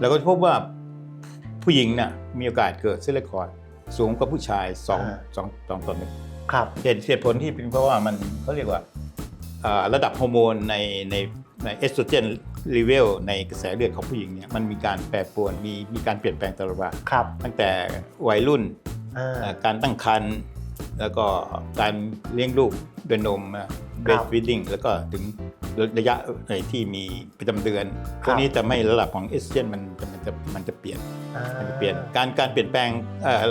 แล้วก็พบว่าผู้หญิงน่ะมีโอกาสเกิดเส้นเลือดขอดสูงกว่าผู้ชายสองอ่าสองสองต่อหนึ่งครับเหตุเหตุผลที่เป็นเพราะว่ามันเขาเรียกว่าอ่าระดับฮอร์โมนในในในเอสโตรเจนเลเวลในกระแสเลือดของผู้หญิงเนี่ยมันมีการแปรปรวนมีมีการเปลี่ยนแปลงตลอดเวลาครับตั้งแต่วัยรุ่นอ่าอ่าการตั้งครรภ์แล้วก็การเลี้ยงลูกด้วยนมเบครัสบฟีดิ้งแล้วก็ถึง ระยะในที่มีประจำเดือนคพรับวกนี้จะไม่ระดับของเอสโตรเจนมันจะมันจะมันจะเปลี่ยนอ่ามันจะเปลี่ยนการการเปลี่ยนแปลงเอ่อ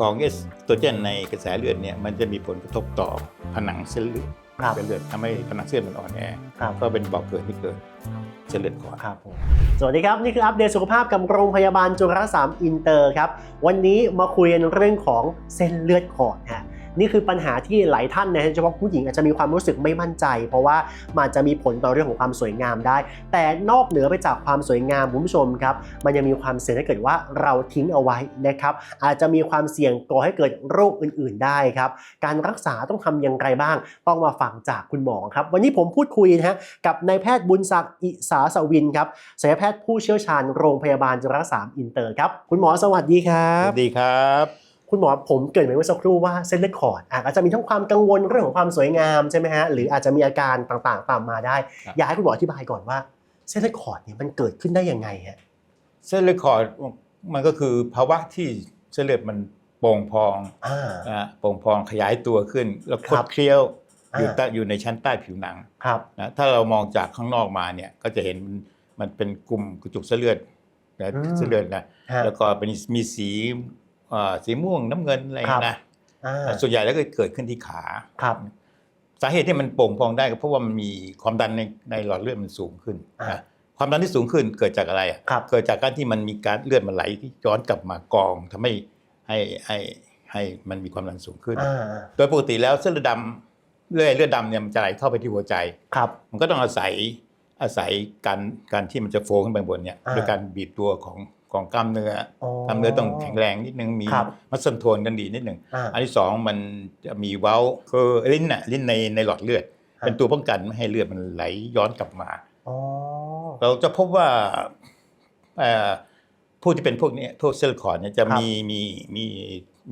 ของเอสโตรเจนในกระแสเลือดเนี่ยมันจะมีผลกระทบต่อผนังเส้นเลือดครับเส้นเลือดทำให้ผนังเส้นมันอ่อนแอครับก็เป็นบอกเกิดที่เกิดเส้นเลือดขอดครับผมสวัสดีครับ นี่คืออัปเดตสุขภาพกับโรงพยาบาลจุฬาสามอินเตอร์ครับ วันนี้มาคุยกันเรื่องของเส้นเลือดขอดฮะ นี่คือปัญหาที่หลายท่านนะฮะเฉพาะผู้หญิงอาจจะมีความรู้สึกไม่มั่นใจ เพราะว่ามันจะมีผลต่อเรื่องของความสวยงามได้ แต่นอกเหนือไปจากความสวยงามคุณผู้ชมครับ มันยังมีความเสี่ยงถ้าเกิดว่าเราทิ้งเอาไว้นะครับ อาจจะมีความเสี่ยงก่อให้เกิดโรคอื่น ๆ ได้ครับ การรักษาต้องทำอย่างไรบ้าง ต้องมาฟังจากคุณหมอครับ วันนี้ผมพูดคุยนะฮะกับนายแพทย์บุญศักดิ์อิสาสวินครับศัลยแพทย์ผู้เชี่ยวชาญโรงพยาบาลจุฬาสามอินเตอร์ครับ คุณหมอสวัสดีครับ สวัสดีครับ คุณหมอผมเกริดไว้เมื่อสักครู่ว่าเส้นเลือดขอดอะอาจจะมีทั้งความกังวลเรื่องของความสวยงามใช่ไหมฮะหรืออาจจะมีอาการต่างๆ ตามมาได้ครับอยากให้คุณหมออธิบายก่อนว่า เส้นเลือดขอดเนี่ยมันเกิดขึ้นได้ยังไงฮะเส้นเลือดขอดมันก็คือภาวะที่เส้นเลือดมันโป่งพองอ่านะฮะโป่งพองขยายตัวขึ้น แล้วคครัดบเคี้ยวอยู่อ่าใต้อยู่ในชั้นใต้ผิวหนังครับนะถ้าเรามองจากข้างนอกมาเนี่ยก็จะเห็นมันมันเป็นกลุ่มกระจุกเส้นเลือดนะอืมเส้นเลือดนะฮะแล้วก็เป็นมีสีเอ่อ สีม่วงน้ำเงินอะไรครับนะอ่าส่วนใหญ่แล้วก็เกิดขึ้นที่ขาครับสาเหตุที่มันโป่งพองได้ก็เพราะว่ามันมีความดันในในหลอดเลือดมันสูงขึ้นอ่านะความดันที่สูงขึ้นเกิดจากอะไรอะครับเกิดจากการที่มันมีการเลือดมันไหลที่ย้อนกลับมากองทำให้ให้ให้ให้มันมีความดันสูงขึ้นอ่าโดยปกติแล้วเส้นเลือดดำเลือดเลือดดำเนี่ยมันจะไหลเข้าไปที่หัวใจครับ มันก็ต้องอาศัยอาศัยการการที่มันจะโฟขึ้นไปบนเนี่ยอ่าโดยการบีบตัวของ ของกล้ามเนื้ออ๋อกล้ามเนื้อต้องแข็งแรงนิดนึงมีครับมัสลโทนกันดีนิดนึงอ่าอันที่สองมันจะมีเว้าคือลิ้นน่ะลิ้นในในหลอดเลือดครับเป็นตัวป้องกันไม่ให้เลือดมันไหลย้อนกลับมาอ๋อเราจะพบว่าเอ่อผู้ที่เป็นพวกนี้พวกเซลล์คอร์ดเนี่ยจะมีมีมี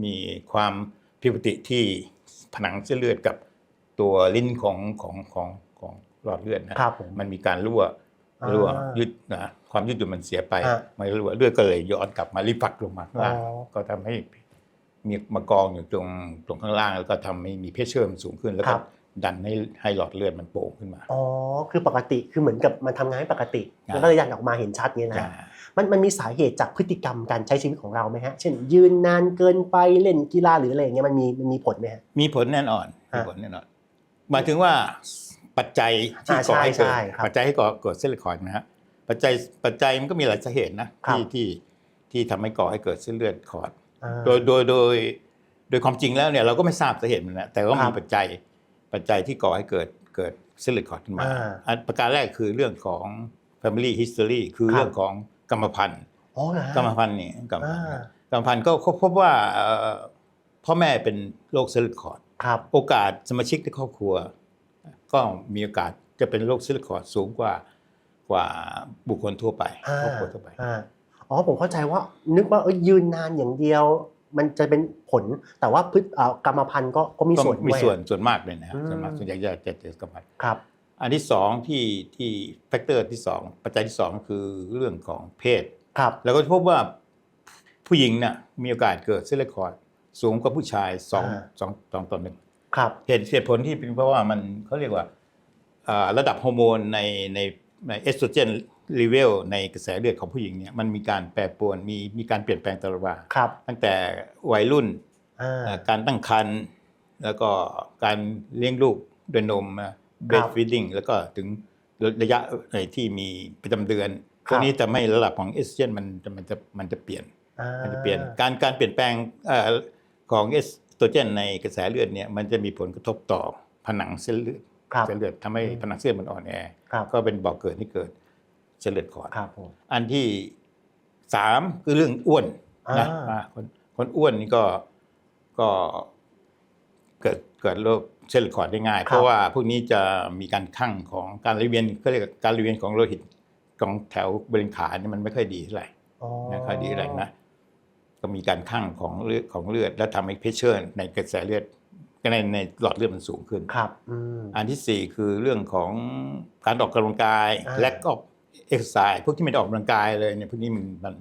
มีความผิดปกติที่ผนังเส้นเลือดกับตัวลิ้นของของของของหลอดเลือดนะครับผมมันมีการรั่วอ่ารั่วยืดนะ ความยืดหยุ่นมันเสียไปฮะมันรั่วเลือดก็เลยย้อนกลับมารีฟักลงมาข้างล่างอ๋อก็ก็ทำให้มีมากองอยู่ตรงตรงข้างล่าง แล้วก็ทำให้มีเพชเชอร์มันสูงขึ้นแล้วคก็รับดันให้ให้หลอดเลือดมันโป่งขึ้นมา อ๋อ คือปกติ คือเหมือนกับมันทำงานให้ปกติ อ่า แล้วก็เลยยันออกมาเห็นชัดเงี้ยนะอ่ามันมันมีสาเหตุจากพฤติกรรมการใช้ชีวิตของเราไหมฮะ เช่น ยืนนานเกินไป เล่นกีฬาหรืออะไรอย่างเงี้ย มันมีมันมีผลไหมฮะ มีผลแน่นอนมีฮะผลแน่นอนหมายถึงว่าปัจจัยที่อ่าก่อให้เกิดใช่ใช่ครับ ปัจจัยให้ก่อเกิดเส้นเลือดขอดนะฮะ ปัจจัยปัจจัยมันก็มีหลายสาเหตุนะครับที่ที่ที่ทำให้ก่อให้เกิดเส้นเลือดขอดอ่าโดยโดยโดยโดยความจริงแล้วเนี่ยเราก็ไม่ทราบสาเหตุมันนะแต่ว่าครัมีบปัจจัยปัจจัยที่ก่อให้เกิดเกิดเส้นเลือดขอดขึ้นมาอ่าอันประการแรกคือเรื่องของ family history คือครับเรื่องของกรรมพันธุ์อ๋อเหรอฮะกรรมพันธุ์เนี่ยกรรมพันธุ์อ่ากรรมพันธุ์ก็พบว่าเอ่อพ่อแม่เป็นโรคเส้นเลือดขอดครับโอกาสสมาชิกในครอบครัว ก็มีโอกาสจะเป็นโรคเส้นเลือดขอดสูงกว่า กว่าบุคคลทั่วไปอ่าครอบครัวทั่วไปอ่าอ๋อผมเข้าใจว่านึกว่าเอ้ยยืนนานอย่างเดียว มันจะเป็นผลแต่ว่าพฤติเอ่อกรรมพันธุ์ก็ก็มีก็ส่วนมีด้วยส่วนส่วนมากเลยนะฮะอืมส่วนมากส่วนใหญ่จะจะเจอกรรมพันธุ์ครับ อันที่สองที่ที่แฟกเตอร์ที่สองปัจจัยที่สองคือเรื่องของเพศครับ แล้วก็พบว่าผู้หญิงน่ะมีโอกาสเกิดเส้นเลือดขอดสูงกว่าผู้ชายสองอ่าสองสองต่อหนึ่งครับเหตุเหตุผลที่เป็นเพราะว่ามันเขาเรียกว่าอ่าระดับฮอร์โมนในใน ในเอสโตรเจนเลเวลในกระแสเลือดของผู้หญิงเนี่ยมันมีการแปรปรวนมีมีการเปลี่ยนแปลงตลอดเวลาครับ ตั้งแต่วัยรุ่นอ่าอ่าการตั้งครรภ์แล้วก็การเลี้ยงลูกด้วยนมเบครัสบฟีดิ้งแล้วก็ถึงระยะในที่มีประจำเดือนคพรับวกนี้จะไม่ระดับของเอสโตรเจนมันจะมันจะมันจะเปลี่ยนอ่ามันจะเปลี่ยนการการเปลี่ยนแปลงเอ่อของเอสโตรเจนในกระแสเลือดเนี่ยมันจะมีผลกระทบต่อผนังเส้นเลือดครับ เส้นเลือดทำให้อืมผนังเส้นมันอ่อนแอครับก็เป็นบ่อกเกิดที่เกิดเส้นเลือดขอดครับผมอันที่สามคือเรื่องอ้วนนะอ่าอ่าคนคนอ้วนนี่ก็ก็เกิดเกิดโรคเส้นเลือดขอดได้ง่าย เพราะว่าพวกนี้จะมีการคั่งของการไหลเวียนก็เรียกการไหลเวียนของโลหิตตรงแถวบริเวณขาเนี่ยมันไม่ค่อยดีเท่าไหร่อ๋อไม่ค่อยดีเท่าไหร่นะก็มีการข้างของเลือดของเลือด แล้วทำให้เพชเชอร์ในกระแสเลือดก็ ในในหลอดเลือดมันสูงขึ้น ครับอืม อันที่สี่คือเรื่องของการออกกำลังกาย อ่า และก็เอ็กซ์ไซส์พวกที่ไม่ได้ออกกำลังกายเลยเนี่ยพวกนี้มันมัน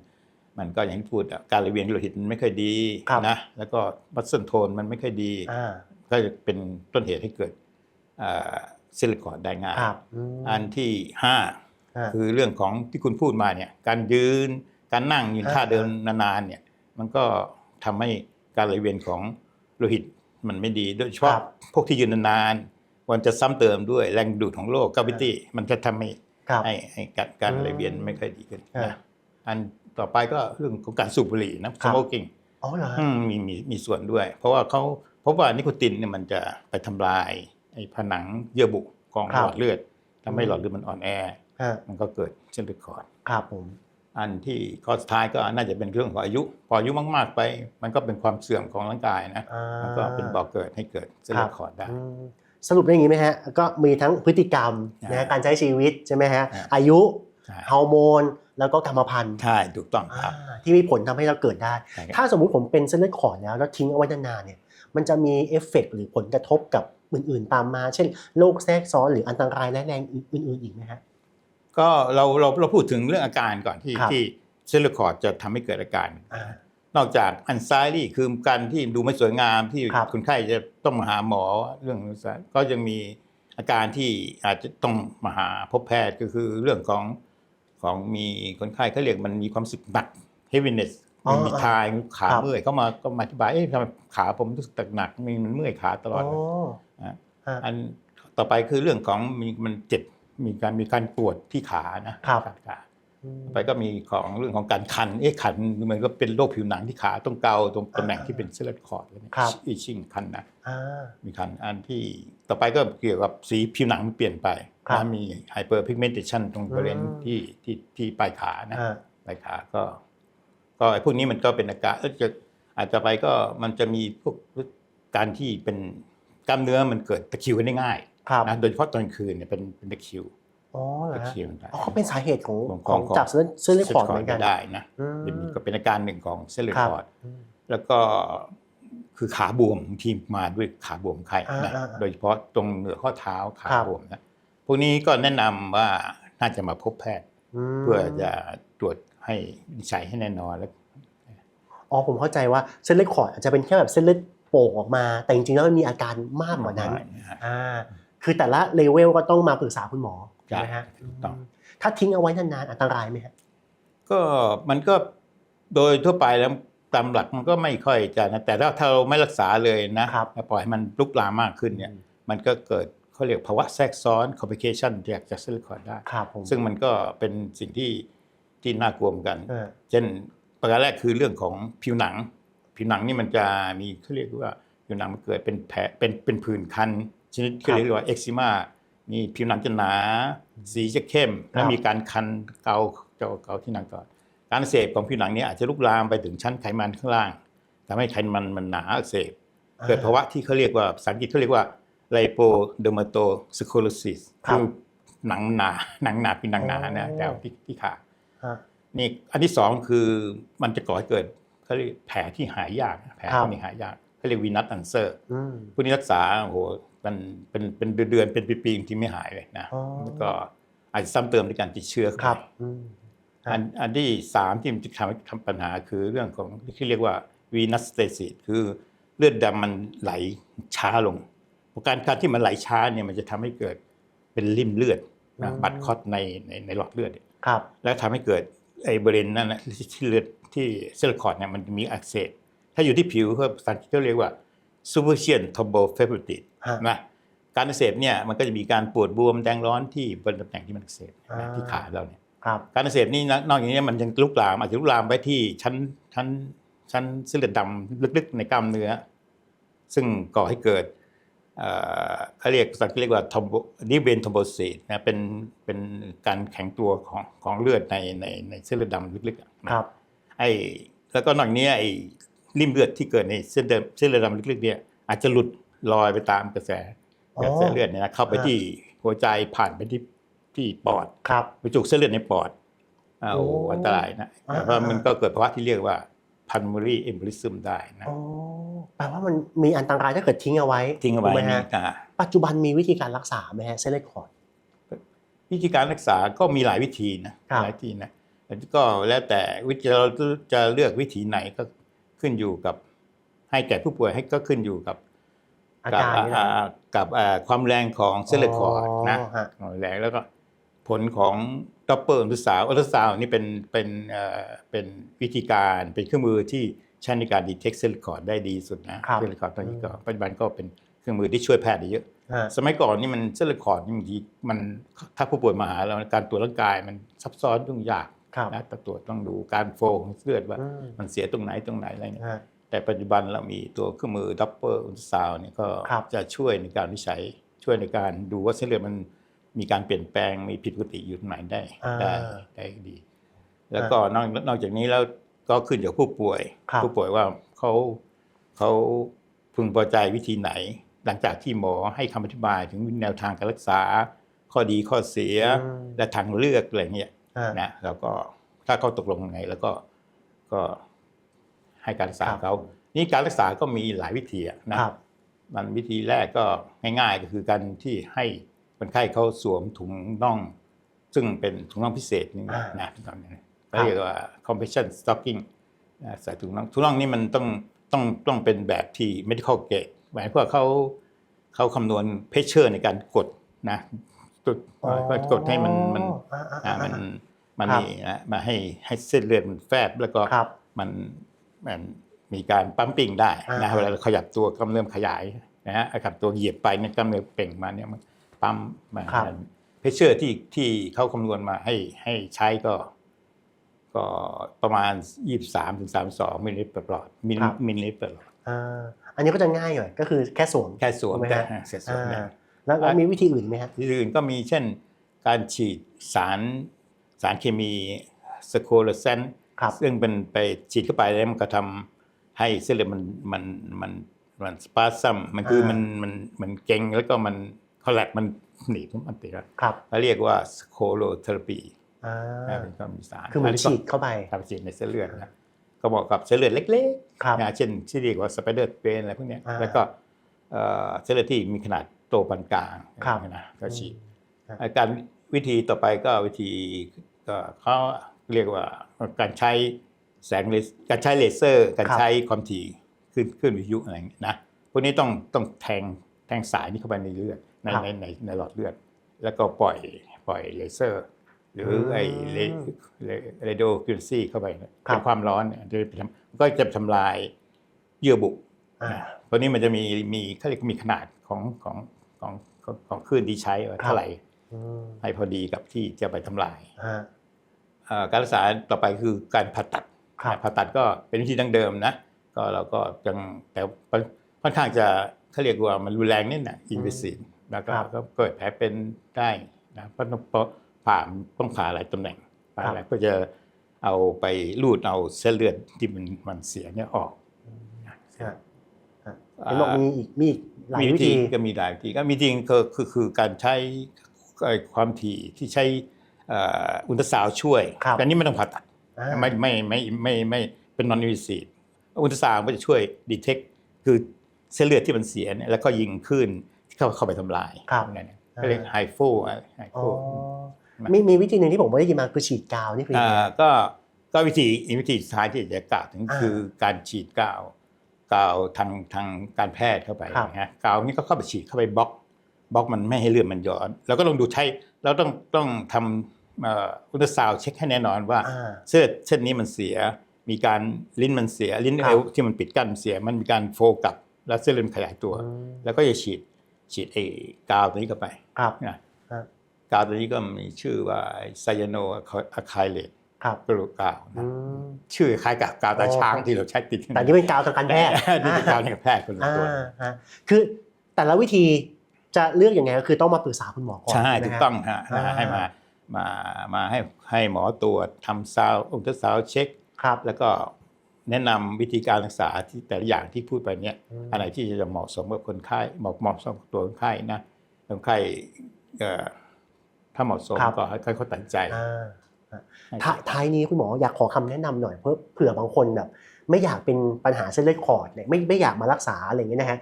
มันก็อย่างที่พูดอะการไหลเวียนโลหิตมันไม่ค่อยดีนะแล้วก็วัสดุโทนมันไม่ค่อยดี อ่าก็จะเป็นต้นเหตุให้เกิดเซลล์คอร์ดได้ง่ายครับมอันที่ห้าอ่าคือเรื่องของที่คุณพูดมาเนี่ยการยืนการนั่งยืนอ่า ท่าเดินนานๆเนี่ยมันก็ทำให้การไหลเวียนของโลหิต มันไม่ดีโดยเฉพาะพวกที่ยืนนานๆมันจะซ้ำเติมด้วยแรงดูดของโลกกาวิตี้มันจะทำให้ครับให้ให้การการอืมไหลเวียนไม่ค่อยดีขึ้นอ่านะอันต่อไปก็เรื่องของการสูบบุหรี่นะครัสบโมกิ้งอ๋อเหรอฮะอืมมีมีมีส่วนด้วย เพราะว่าเขาพบว่านิโคตินเนี่ยมันจะไปทำลายไอ้ผนังเยื่อบุของครับหลอดเลือดทำให้อืมหลอดเลือดมันอ่อนแอฮะมันก็เกิดเส้นเลือดขอดครับผม อันที่ข้อสุดท้ายก็น่าจะเป็นเรื่องของอายุ พออายุมาก ๆ ไป มันก็เป็นความเสื่อมของร่างกายนะอ่ามันก็เป็นบ่อกเกิดให้เกิดเส้นเลือดขอดได้อืมสรุปได้อย่างนี้ไหมฮะก็มีทั้งพฤติกรรมอ่านะฮะการใช้ชีวิตใช่ไหมฮะอ่าอายุใช่ฮอร์โมนแล้วก็กรรมพันธุ์ใช่ถูกต้องครับอ่าที่มีผลทำให้เราเกิดได้ใช่ครับถ้าสมมุติผมเป็นเส้นเลือดขอดแล้วแล้วทิ้งเอาไว้นานๆเนี่ยมันจะมีเอฟเฟกต์หรือผลกระทบกับอื่น ๆ ตามมา เช่นโรคแทรกซ้อนหรืออันตรายร้ายแรงอื่น ๆ อีกไหมฮะ ก็เราเราเราพูดถึงเรื่องอาการก่อนที่ครับ ที่เส้นเลือดขอดจะทำให้เกิดอาการ อ่า นอกจากอันไซรี่คือการที่ดูไม่สวยงามที่ครับคนไข้จะต้องมาหาหมอเรื่องอันไซรี่ก็ยังมีอาการที่อาจจะต้องมาหาพบแพทย์ก็คือเรื่องของของมีคนไข้เขาเรียกมันมีความรู้สึกหนัก heaviness อ๋อมีทายขาครับ เมื่อยเขามาก็มาอธิบายเอ๊ะทำไมขาผมรู้สึกหนักๆมีมันเมื่อยขาตลอดเลยอ๋อนะฮะอันต่อไปคือเรื่องของมีมันเจ็บ มีการมีการปวดที่ขานะครับขาอืมไปก็มีของเรื่องของการคัน เอ๊ะคันมันก็เป็นโรคผิวหนังที่ขาตรงเกาตรงตำแหน่งอ่าที่เป็นเส้นเลือดขอดเลยเนี่ยครับอีชิงคันนะอ่ามีคันอันที่ต่อไปก็เกี่ยวกับสีผิวหนังมันเปลี่ยนไปครับนะมีไฮเปอร์พิกเมนเทชันตรงบริเวณอืมที่ที่ที่ปลายขานะอ่าปลายขาก็ ก็ไอ้พวกนี้มันก็เป็นอาการเอ้ยจะอาจจะไปก็มันจะมีพวกการที่เป็นกล้ามเนื้อมันเกิดตะคริวกันได้ง่าย ครับนะโดยเฉพาะตอนกลางคืนเนี่ยเป็นเป็นตะคริวอ๋อเหรอตะฮะคริวได้อ๋อเขาเป็นสาเหตุของของของของจากเส้นเส้นเลือดขอดเหมือนกันได้นะอืมเดี๋ยวนี้ก็เป็นอาการหนึ่งของเส้นเลือดครับขอดอืมแล้วก็คือขาบวมบางทีมาด้วยขาบวมไข้นะอ่าอ่าโดยเฉพาะตรงเหนือข้อเท้าขาครับบวมนะพวกนี้ก็แนะนำว่าน่าจะมาพบแพทย์มเพื่อจะตรวจให้วินิจฉัยให้แน่นอนแล้วอ๋อผมเข้าใจว่าเส้นเลือดขอดอาจจะเป็นแค่แบบเส้นเลือดโป่งออกมา แต่จริงๆแล้วมันมีอาการมากกว่านั้นนะฮะอ่า คือแต่ละเลเวลก็ต้องมาปรึกษาคุณหมอใช่ใช่ไหมฮะถูกต้องมถ้าทิ้งเอาไว้นานๆอันตรายไหมฮะก็มันก็โดยทั่วไปแล้วตามหลักมันก็ไม่ค่อยจะนะแต่ถ้าถ้าเราไม่รักษาเลยนะครับแล้วปล่อยให้มันลุกลามมากขึ้นเนี่ยมันก็เกิดเขาเรียกภาวะแทรกซ้อน complication จากจากเส้นเลือดขอดได้ครับผมซึ่งมันก็เป็นสิ่งที่ที่น่ากลัวเหมือนกันเออเช่นประการแรกคือเรื่องของผิวหนัง ผิวหนังนี่มันจะมีเขาเรียกว่าผิวหนังมันเกิดเป็นแผลเป็นเป็นผื่นคัน ชนิดที่เรียกว่าเอ็กซิมามีผิวหนังจะหนา สีจะเข้ม และมีการคันเกาเกาเกาที่หนังก่อน การอักเสพของผิวหนังเนี้อาจจะลุกลามไปถึงชั้นไขมันข้างล่างทำให้ไขมันมันหนาอักเสบเกิดภาวะที่เขาเรียกว่าภาษาอังกฤษเขาเรียกว่า lipodermatosclerosis ครับคือหนังหนาหนังหนาเป็นหนังหนานะอ๋อแถวที่ที่ขาฮะนี่อันที่สองคือมันจะก่อให้เกิดเขาเรียกแผลที่หายยากแผลครับที่หายยาก เขาเรียกวีนัสอันเซอร์อืมผู้นี้รักษาโอ้โหมันเป็นเป็นเดือนๆเป็นปีๆที่ไม่หายเลยนะอ๋อแล้วก็อาจจะซ้ำเติมด้วยการติดเชื้อเข้าไปครับอืมอันอันที่สามที่มันจะทำให้ทำปัญหาคือเรื่องของที่เรียกว่าวีนัสเตซิสคือเลือดดำมันไหลช้าลงเพราะการการที่มันไหลช้าเนี่ยมันจะทำให้เกิดเป็นริ่มเลือดนะอืมบัดคอตในในในหลอดเลือดเนี่ยครับ แล้วทำให้เกิดไอ้บริเวณนั้นนะที่เลือดที่เซลล์คอร์ดเนี่ยมันจะมีอักเสบ ถ้าอยู่ที่ผิวก็ภาษาอังกฤษเขาเรียกว่า superficial thrombophlebitis ฮะนะการอักเสบเนี่ยมันก็จะมีการปวดบวมแดงร้อนที่บนตำแหน่งที่มันอักเสบอ่านะที่ขาเราเนี่ยครับการอักเสบนี่นะนอกจากนี้มันยังลุกลามอาจจะลุกลามไปที่ชั้นชั้นชั้นเส้นเลือดดำลึกๆในกล้ามเนื้อ ซึ่งก่อให้เกิดเอ่อเขาเรียกภาษาอังกฤษเรียกว่าทอมโบนิเวนทอมโบซีดนะเป็นเป็นการแข็งตัวของของเลือดในในในเส้นเลือดดำลึกๆอะนะครับไอ้แล้วก็นอกจากนี้ไอ้ ริ่มเลือดที่เกิดในเส้นเลือดเส้นเลือดดำลึกๆเนี่ยอาจจะหลุดลอยไปตามกระแสอ๋อกระแสเลือดเนี่ยนะเข้าไปฮะที่หัวใจผ่านไปที่ที่ปอดครับไปจุกเส้นเลือดในปอดอ่าโอ้โอ้อันตรายนะอ่าเพราะมันก็เกิดภาวะที่เรียกว่า pulmonary embolism ได้นะอ๋อแปลว่ามันมีอันตรายถ้าเกิดทิ้งเอาไว้ทิ้งเอาไว้ถูกหมนี่ฮะอ่าปัจจุบันมีวิธีการรักษาไหมฮะเส้นเลือดขอดวิธีการรักษาก็มีหลายวิธีนะครับหลายวิธีนะแต่ก็แล้วแต่วิธีเราจะเลือกวิธีไหนก็ ขึ้นอยู่กับ ให้แก่ผู้ป่วยให้ก็ขึ้นอยู่กับอากับการนี่แหละอ่ากับอ่าความแรงของเส้นเลือดขอดนะอ๋อฮะความแรงแล้วก็ผลของดับเบิลอัลตราซาวอัลตราซาวนี่เป็นเป็นเอ่อเป็นวิธีการเป็นเครื่องมือที่ใช้ในการดีเทคเส้นเลือดขอดได้ดีสุดนะครับเส้นเลือดขอดตอนนี้ก็ปัจจุบันก็เป็นเครื่องมือที่ช่วยแพทย์ได้เยอะฮะสมัยก่อนนี่มันเส้นเลือดขอดนี่บางทีมันถ้าผู้ป่วยมาหาเราการตรวจร่างกายมันซับซ้อนยุ่งยากค รับนะแต่ตรวจต้องดูการโฟลว์ของเลือดว่าอืมมันเสียตรงไหนตรงไหนอะไรเงี้ยฮะแต่ปัจจุบันเรามีตัวเครื่องมือดับเบิลอัลตราซาวเนี่ยก็ครับจะช่วยในการวิจัยช่วยในการดูว่าเส้นเลือดมันมีการเปลี่ยนแปลงมีผิดปกติอยู่ตรงไหนได้อ่าได้ได้ดี แล้วก็นอกนอกจากนี้แล้วก็ขึ้นอยู่กับผู้ป่วยครับผู้ป่วยว่าเขาเขาพึงพอใจวิธีไหน หลังจากที่หมอให้คำอธิบายถึงแนวทางการรักษา ข้อดีข้อเสียอืมและทางเลือกอะไรเงี้ยฮะ นะแล้วก็ถ้าเขาตกลงยังไง แล้วก็ก็ให้การรักษาครับเขานี่การรักษาก็มีหลายวิธีอะนะครับมันวิธีแรกก็ง่ายๆ ก็คือการที่ให้คนไข้เขาสวมถุงน่อง ซึ่งเป็นถุงน่องพิเศษนี่อ่านะถุงน่องเนี่ยเขาเรียกว่า compression stocking นะใส่ถุงน่องถุงน่องนี่มันต้องต้องต้องเป็นแบบที่ medical grade หมายความว่าเขาเขาคำนวณ pressure ในการกดนะ กดกดให้มันมันอ่าอ่าอ่าอ่ามันมันครับนี่นะมาให้ให้เส้นเลือดมันแฟบแล้วก็ครับมันมันมีการปั๊มปิ้งได้นะอ่าเวลาเราขยับตัวกล้ามเนื้อขยายนะฮะขยับตัวเหยียบไปเนี่ยกล้ามเนื้อเปล่งมาเนี่ยมันปั๊มมาเพชเชอร์ที่ที่เขาคำนวณมาให้ให้ใช้ก็ ก็ประมาณ 23ถึง32มิลลิลิตรต่อหลอดมิลลิมิลลิลิตรต่อหลอดอ่าอันนี้ก็จะง่ายหน่อยก็คือแค่สวมแค่สวมถูกไหมแค่ฮะเสร็จสวมอ่าเนี่ย แล้วแล้วมีวิธีอื่นไหมฮะที่อื่นก็มีเช่นการฉีดสารสารเคมีสโคลเซนครับซึ่งเป็นไปฉีดเข้าไปแล้วมันก็ทำให้เส้นเลือดมันมันมันมันสปาซัมมันคือมันมันมันเก่งแล้วก็มันคอลแลกมันหนีบมันติดแล้วครับเขาเรียกว่าสโคโลเทอราปีอ่าเป็นก็มีสารคือเหมือนฉีดเข้าไปทำฉีดในเส้นเลือดนะก็เหมาะกับเส้นเลือดเล็กครับๆนะเช่นที่เรียกว่าสไปเดอร์เ n นอะไรพวกเนี้ยอ่าแล้วก็เอ่อเส้นเลือดที่มีขนาดโตปานกลางครับนะก็ฉีดครับอาการวิธีต่อไปก็วิธีก็เขาเรียกว่าการใช้แสงเลเซอร์การใช้เลเซอร์ การใช้ความถี่ขึ้นขึ้นวิทยุอะไรอย่างเงี้ยนะพวกนี้ต้องต้องแทงแทงสายนี่เข้าไปในเลือดในในในในหลอดเลือด แล้วก็ปล่อยปล่อยเลเซอร์ หรือไอเรเรดิโอคิวซีเข้าไปเนี่ยเป็นความร้อนเนี่ยจะไปทำก็จะทำลายเยื่อบุอ่านะเพราะนี้มันจะมีมีเขาเรียกมีขนาดของของ ของของของคลื่นที่ใช้ว่าเท่าไหร่อืมให้พอดีกับที่จะไปทำลายฮะเอ่อการรักษาต่อไปคือการผ่าตัดครับผ่าตัดก็เป็นวิธีดั้งเดิมนะก็เราก็ยังแต่ค่อนข้างจะเขาเรียกว่ามันรุนแรงนิดหน่ะอินเวซีแล้วก็ครับก็เกิดแผลเป็นได้นะเพราะต้องเพราะผ่าต้องผ่าหลายตำแหน่งผ่าครับหลายก็จะเอาไปรูดเอาเส้นเลือดที่มันมันเสียเนี่ยออกฮะฮะ เห็นบอกมีอีกมีอีกหลายมีวิวิธีธีก็มีหลายวิธีก็มีจริงคือคือคือการใช้เอ่อความถี่ที่ใช้เอ่ออุลตราซาวด์ช่วยครับอันนี้ไม่ต้องผ่าตัดอ่าไม่ไม่ไม่ไม่ไม่เป็นนอนอินวิซีอุลตราซาวด์ก็จะช่วยดีเทคคือเส้นเลือดที่มันเสียเนี่ยแล้วก็ยิงขึ้นที่เข้าเข้าไปทำลายครับนั่นเนี่ยก็เรียกไฮโฟไฮโฟอ๋อมีมีวิธีหนึ่งที่ผมไม่ได้ยินมาคือฉีดกาวนี่คือยังไงก็ก็วิธีอีกวิธีสุดท้ายที่จะกล่าวถึงอ่าคือการฉีดกาว กาวทางทางการแพทย์เข้าไปครับ นะฮะกาวนี่ก็เข้าไปฉีดเข้าไปบล็อกบล็อกมันไม่ให้เลือดมันย้อนเราก็ลองดูใช้เราต้องต้องทำเอ่ออุลตราซาวด์เช็คให้แน่นอนว่า อ่า เส้นเส้นนี้มันเสีย มีการลิ้นมันเสีย ลิ้นครับ เอวที่มันปิดกั้นเสีย มันมีการโฟกลับ แล้วเส้นเลือดมันขยายตัว อืมแล้วก็จะฉีดฉีดไอ้กาวตัวนี้เข้าไปครับ นะฮะ กาวตัวนี้ก็มีชื่อว่าไซยาโนอะคายเลต ครับกลูกาวอืนะมชื่อคล้ายกับกาวตาอ๋อช้างที่เราใช้ติดแต่นี่เป็นกาวทางการแพทย์นี่เป็นกาวทางการแพทย์คนละอ่าตัวฮะคือแต่ละวิธีจะเลือกยังไงก็คือต้องมาปรึกษาคุณหมอก่อนใช่ไหมถูกฮะต้องฮะอ่าให้มามามาให้ให้หมอตรวจทำซาวอุลตราซาวเช็คครับ แล้วก็แนะนำวิธีการรักษาที่แต่ละอย่างที่พูดไปเนี่ยอืมอะไรที่จะเหมาะสมกับคนไข้เหมาะเหมาะสมกับตัวคนไข้นะคนไข้เอ่อถ้าเหมาะสมครับก็ให้เขาตัดสินใจอ่าให้ ท้าท้ายนี้คุณหมออยากขอคำแนะนำหน่อยเพื่อเผื่อบางคนแบบ ไม่อยากเป็นปัญหาเส้นเลือดขอดเนี่ยไม่ไม่อยากมารักษาอะไรอย่างเงี้ยนะฮะ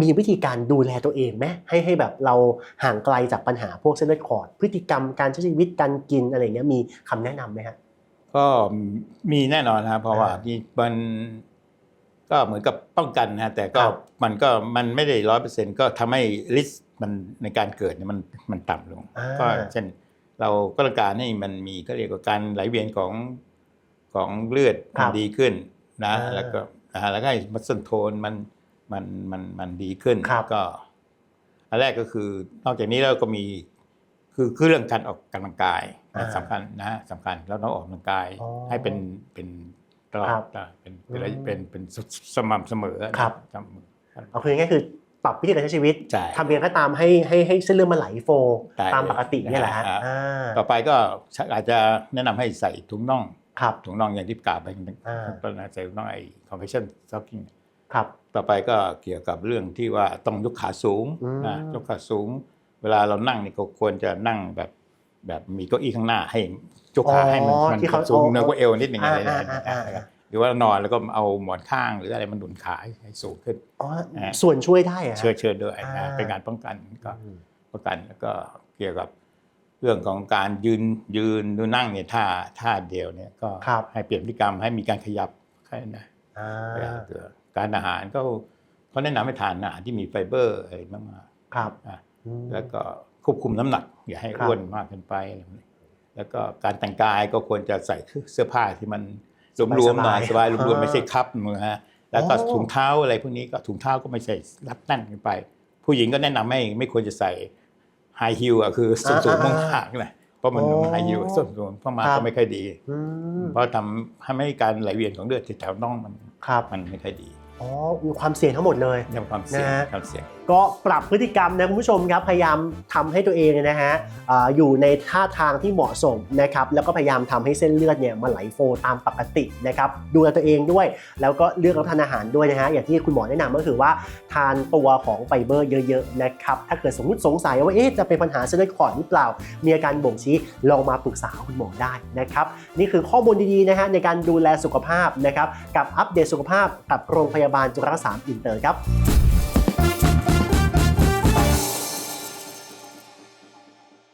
มีวิธีการดูแลตัวเองไหมให้ให้แบบเราห่างไกลจากปัญหาพวกเส้นเลือดขอด พฤติกรรมการใช้ชีวิตการกินอะไรอย่างเงี้ยมีคำแนะนำไหมฮะก็มีแน่นอนนะครับเพราะว่าอ่าที่มันก็เหมือนกับป้องกันนะฮะแต่ก็ครับมันก็มันไม่ได้ร้อยเปอร์เซ็นต์ก็ทำให้ริสมันในการเกิดเนี่ยมันมันต่ำลงอ่าก็เช่น เราก็ต้องการให้มันมีก็เรียกว่าการไหลเวียนของของเลือดครัมันบดีขึ้นนะอ่าแล้วก็อ่าแล้วก็ให้มัสโทนมันมันมันมันดีขึ้นครับก็อันแรกก็คือนอกจากนี้เราก็มีคือคือเรื่องการออกกำลังกายนะสำคัญนะฮะสำคัญแล้วต้องออกกำลังกายอ๋อให้เป็นเป็นตลอครัดบนะเป็นเป็นอืมเป็นเป็นสม่ำเสมอนะครับสม่ำเอาคือง่ายๆคือ ปรับวิธีการใช้ชีวิตใช่ทำยังไงก็ตามให้ให้ให้เส้นเลือดมันไหลโฟลว์ใช่ตามปกติเนี่ยแหละฮะอ่าอ่าต่อไปก็อาจจะแนะนำให้ใส่ถุงน่องครับถุงน่องอย่างที่กล่าวไปอ่าก็นะใส่ถุงน่องไอ้ compression stocking ครับต่อไปก็เกี่ยวกับเรื่องที่ว่าต้องยกขาสูงอืมนะยกขาสูง เวลาเรานั่งนี่ก็ควรจะนั่งแบบแบบมีเก้าอี้ข้างหน้าให้ยกขาให้มันมันที่เขาสูงเอาเนื้อกว่าเอวนิดหนึ่งอ่าอะไรนะอ่าอ่าอ่า หรือว่านอนแล้วก็เอาหมอนข้างหรืออะไรมันหนุนขาให้สูงขึ้นอ๋ออ่าส่วนช่วยได้อะฮะเชื่อเชื่อด้วยอ่านะเป็นการป้องกันก็อืมป้องกันแล้วก็เกี่ยวกับเรื่องของการยืนยืนดูนั่งเนี่ยท่าท่าเดียวเนี่ยก็ครับให้เปลี่ยนพฤติกรรมให้มีการขยับแค่นั้นนะอ่าเกี่ยวกับการอาหารก็เขาแนะนำให้ทานอาหารที่มีไฟเบอร์อะไรมากครับๆอะอืมแล้วก็ควบคุมน้ำหนัก อย่าให้ครับอ้วนมากเกินไปอะไรแบบนี้แล้วก็การแต่งกายก็ควรจะใส่เสื้อผ้าที่มัน รวมๆหน่อยสสบาบายยๆรวมๆไม่ใช่คับมือฮะแล้วก็อ๋อถุงเท้าอะไรพวกนี้ก็ถุงเท้าก็ไม่ใช่รัดแน่นเกินไป ผู้หญิงก็แนะนำไม่ไม่ควรจะใส่ไฮฮิลอะคือส้นสูงอ่ามงอ่าหากนะเพราะมันอ๋อไฮฮิลส้นสูงเพราะมาครับก็ไม่ค่อยดีอืมเพราะทำให้การไหลเวียนของเลือดแถวๆน่องมันครับมันไม่ค่อยดีอ๋อมีความเสี่ยงทั้งหมดเลยยังความเสี่ยงนะฮะความเสี่ยง ก็ปรับพฤติกรรมนะคุณผู้ชมครับพยายามทำให้ตัวเองนะฮะอยู่ในท่าทางที่เหมาะสมนะครับแล้วก็พยายามทำให้เส้นเลือดเนี่ยมันไหลโฟลตามปกตินะครับดูแลตัวเองด้วย แล้วก็เลือกรับทานอาหารด้วยนะฮะอย่างที่คุณหมอแนะนำก็คือว่าทานตัวของไฟเบอร์เยอะๆนะครับถ้าเกิดสมมติสงสัยว่าเอ๊ะจะเป็นปัญหาเส้นเลือดขอดหรือเปล่า มีอาการบ่งชี้ลองมาปรึกษาคุณหมอได้นะครับนี่คือข้อมูลดีๆนะฮะในการดูแลสุขภาพนะครับกับอัปเดตสุขภาพกับโรงพยาบาลจุฬาลงกรณ์อินเตอร์ครับ